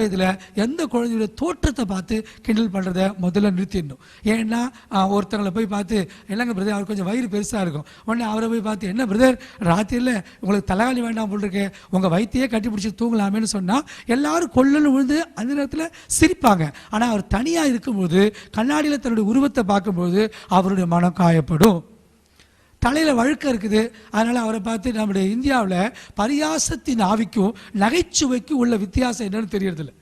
வயதில் எந்த குழந்தையோட தோற்றத்தை பார்த்து கிண்டல் பண்ணுறத முதல்ல நிறுத்திடணும். ஏன்னா ஒருத்தங்களை போய் பார்த்து என்னங்க பிரதர் அவர் கொஞ்சம் வயிறு பெருசாக இருக்கும். உடனே அவரை போய் பார்த்து என்ன பிரதர் ராத்திரியில் உங்களுக்கு தலைவலி வேண்டாம் போல் இருக்கு உங்கள் வயிற்றையே கட்டி பிடிச்சி தூங்கலாமேன்னு சொன்னால் எல்லாரும் கொள்ளன்னு விழுந்து அந்த நேரத்தில் சிரிப்பாங்க. ஆனால் அவர் தனியாக இருக்கும்போது கண்ணாடியில் தன்னுடைய உருவத்தை பார்க்கும்போது அவருடைய மனம் காயப்படும். தலையில் வழுக்க இருக்குது. அதனால் அவரை பார்த்து நம்முடைய இந்தியாவில் பரியாசத்தின் ஆவிக்கும் நகைச்சுவைக்கும் உள்ள வித்தியாசம் என்னன்னு தெரியறதில்ல.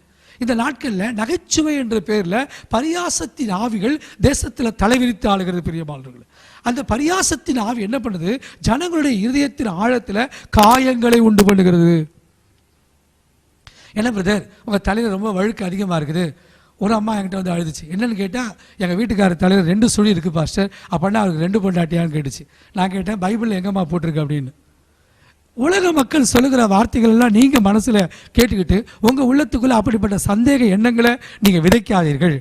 இந்த நாட்களில் நகைச்சுவை என்ற பேரில் பரியாசத்தின் ஆவிகள் தேசத்தில் தலைவிரித்து ஆளுகிறது பெரியமாளர்கள் அந்த பரியாசத்தின் ஆவி என்ன பண்ணுது? ஜனங்களுடைய இருதயத்தின் ஆழத்தில் காயங்களை உண்டு பண்ணுகிறது. என்ன பிரதர்? உங்கள் தலையில் ரொம்ப வழுக்கு அதிகமாக இருக்குது. ஒரு அம்மா என்கிட்ட வந்து அழுதுச்சு. என்னென்னு கேட்டால் எங்கள் வீட்டுக்காரர் தலைவர் ரெண்டு சுழி இருக்குது பாஸ்டர். அப்படின்னா அவருக்கு ரெண்டு பொண்டாட்டியான்னு கேட்டுச்சு. நான் கேட்டேன் பைபிளில் எங்கம்மா போட்டிருக்கு அப்படின்னு. உலக மக்கள் சொல்லுகிற வார்த்தைகள் எல்லாம் நீங்கள் மனசில் கேட்டுக்கிட்டு உங்கள் உள்ளத்துக்குள்ளே அப்படிப்பட்ட சந்தேக எண்ணங்களை நீங்கள் விதைக்காதீர்கள்.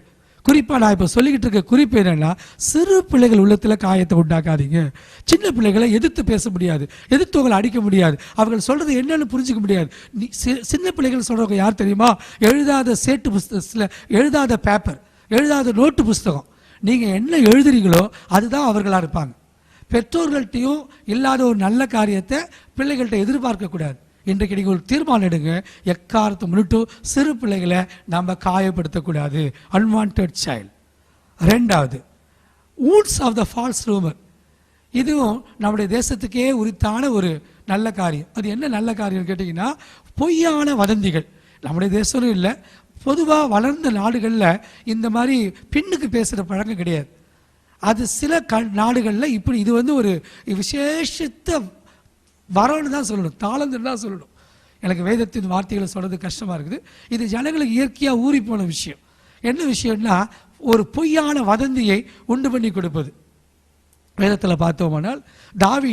குறிப்பாக நான் இப்போ சொல்லிக்கிட்டு இருக்க குறிப்பு என்னென்னா சிறு பிள்ளைகள் உள்ளத்தில் காயத்தை உண்டாக்காதீங்க. சின்ன பிள்ளைகளை எதிர்த்து பேச முடியாது எதிர்த்து உங்களை அடிக்க முடியாது. அவர்கள் சொல்கிறது என்னன்னு புரிஞ்சுக்க முடியாது. நீ சி- சின்ன பிள்ளைகள் சொல்கிறவங்க யார் தெரியுமா? எழுதாத சேட்டு புஸ்தகத்தில் எழுதாத பேப்பர் எழுதாத நோட்டு புஸ்தகம். நீங்கள் என்ன எழுதுறீங்களோ அதுதான் அவர்களாக இருப்பாங்க. பெற்றோர்கள்ட்டையும் இல்லாத ஒரு நல்ல காரியத்தை பிள்ளைகள்கிட்ட எதிர்பார்க்கக்கூடாது இன்றைக்கு நீங்கள் ஒரு தீர்மானம் எடுங்க. எக்காரத்தை முன்னிட்டு சிறு பிள்ளைகளை நம்ம காயப்படுத்தக்கூடாது. அன்வான்ட் சைல்டு ரெண்டாவது woods of the falls rumour இதுவும் நம்முடைய தேசத்துக்கே உரித்தான ஒரு நல்ல காரியம். அது என்ன நல்ல காரியம்னு கேட்டிங்கன்னா பொய்யான வதந்திகள். நம்முடைய தேசமும் இல்லை பொதுவாக வளர்ந்த நாடுகளில் இந்த மாதிரி பின்னுக்கு பேசுகிற பழக்கம் கிடையாது. அது சில க நாடுகளில் இப்படி இது வந்து ஒரு விசேஷத்த வரம்னு தான் சொல்லணும். தாளந்துன்னு தான் சொல்லணும். எனக்கு வேதத்தின் வார்த்தைகளை சொல்கிறது கஷ்டமாக இருக்குது. இது ஜனங்களுக்கு இயற்கையாக ஊறி போன விஷயம். என்ன விஷயம்னா ஒரு பொய்யான வதந்தியை உண்டு பண்ணி கொடுப்பது. வேதத்தில் பார்த்தோமானால்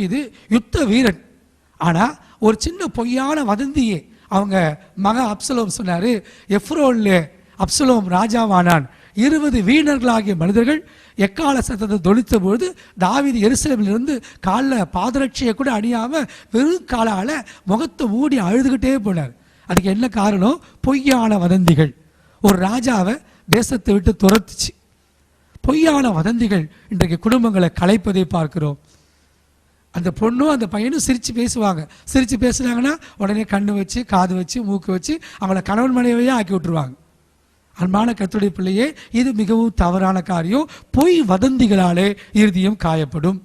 இது யுத்த வீரன். ஆனால் ஒரு சின்ன பொய்யான வதந்தியை அவங்க மக அப்சலோம் சொன்னார் எஃப்ரோனில் அப்சலோம் ராஜாவானான். இருபது வீணர்களாகிய மனிதர்கள் எக்கால சத்தத்தை தொழித்த பொழுது தாவீது எருசலமிலிருந்து காலில் பாதரட்சியை கூட அணியாமல் வெறும் காலால் முகத்தை மூடி அழுதுகிட்டே போனார். அதுக்கு என்ன காரணம்? பொய்யான வதந்திகள். ஒரு ராஜாவை தேசத்தை விட்டு துரத்துச்சு. பொய்யான வதந்திகள் இன்றைக்கு குடும்பங்களை கலைப்பதை பார்க்கிறோம். அந்த பொண்ணும் அந்த பையனும் சிரித்து பேசுவாங்க. சிரித்து பேசுனாங்கன்னா உடனே கண்ணு வச்சு காது வச்சு மூக்கு வச்சு அவங்கள கணவன் மனைவியாக ஆக்கி விட்டுருவாங்க. அன்பான கத்துடைய பிள்ளையே இது மிகவும் தவறான காரியம். பொய் வதந்திகளாலே இறுதியும் காயப்படும்.